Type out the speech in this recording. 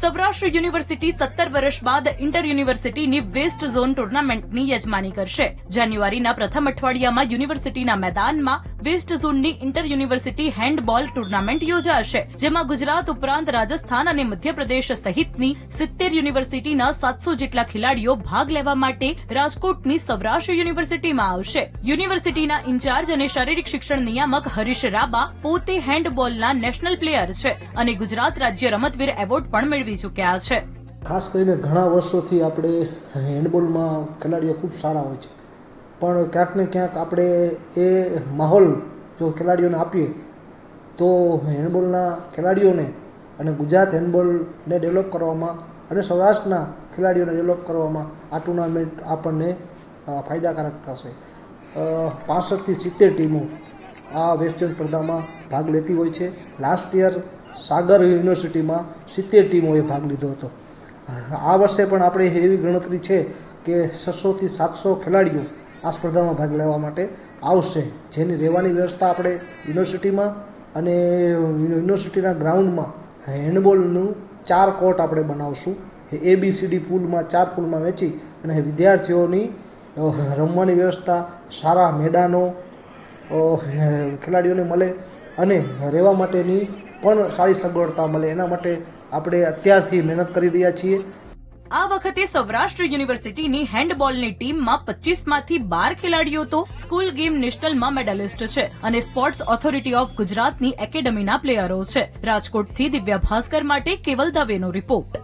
Saurashtra university સત્તર વર્ષ બાદ ઇન્ટર યુનિવર્સિટીની વેસ્ટ ઝોન ટુર્નામેન્ટની યજમાની કરશે. જાન્યુઆરીના પ્રથમ અઠવાડિયામાં યુનિવર્સિટીના મેદાનમાં વેસ્ટ ઝોનની ઇન્ટર યુનિવર્સિટી હેન્ડબોલ ટુર્નામેન્ટ યોજાશે, જેમાં ગુજરાત ઉપરાંત રાજસ્થાન અને મધ્યપ્રદેશ સહિતની સિત્તેર યુનિવર્સિટીના સાતસો જેટલા ખેલાડીઓ ભાગ લેવા માટે રાજકોટની સૌરાષ્ટ્ર યુનિવર્સિટીમાં આવશે. યુનિવર્સિટીના ઇન્ચાર્જ અને શારીરિક શિક્ષણ નિયામક હરીશ રાબા પોતે હેન્ડબોલના નેશનલ પ્લેયર છે અને ગુજરાત રાજ્ય રમતવીર એવોર્ડ પણ મેળવી ચૂક્યા છે. ખાસ કરીને ઘણા વર્ષોથી આપણે હેન્ડબોલમાં ખેલાડીઓ ખૂબ સારા હોય છે. પણ ક્યાંક ને ક્યાંક આપણે એ માહોલ જો ખેલાડીઓને આપીએ, તો હેન્ડબોલના ખેલાડીઓને અને ગુજરાત હેન્ડબોલને ડેવલપ કરવામાં અને સૌરાષ્ટ્રના ખેલાડીઓને ડેવલપ કરવામાં આ ટુર્નામેન્ટ આપણને ફાયદાકારક થશે. પાસઠથી સિત્તેર ટીમો આ વેસ્ટર્ન સ્પર્ધામાં ભાગ લેતી હોય છે. લાસ્ટ યર સાગર યુનિવર્સિટીમાં સિત્તેર ટીમોએ ભાગ લીધો હતો. આ વર્ષે પણ આપણે એવી ગણતરી છે કે છસોથી સાતસો ખેલાડીઓ આ સ્પર્ધામાં ભાગ લેવા માટે આવશે. જેની રહેવાની વ્યવસ્થા આપણે યુનિવર્સિટીમાં અને યુનિવર્સિટીના ગ્રાઉન્ડમાં હેન્ડબોલનું ચાર કોર્ટ આપણે બનાવશું. એ બી સી ડી પુલમાં ચાર પૂલમાં વેચી અને વિદ્યાર્થીઓની રમવાની વ્યવસ્થા, સારા મેદાનો ખેલાડીઓને મળે અને રહેવા માટેની પણ સારી સગવડતા મળે. એના માટે આપણે અત્યારથી મહેનત કરી રહ્યા છીએ. આ વખતે સૌરાષ્ટ્ર યુનિવર્સિટીની હેન્ડબોલની ટીમમાં પચીસમાંથી બાર ખેલાડીઓ તો સ્કૂલ ગેમ નેશનલમાં મેડલિસ્ટ છે અને સ્પોર્ટ્સ ઓથોરિટી ઓફ ગુજરાતની એકેડમીના પ્લેયરો છે. રાજકોટથી દિવ્યા ભાસ્કર માટે કેવલ દવેનો રિપોર્ટ.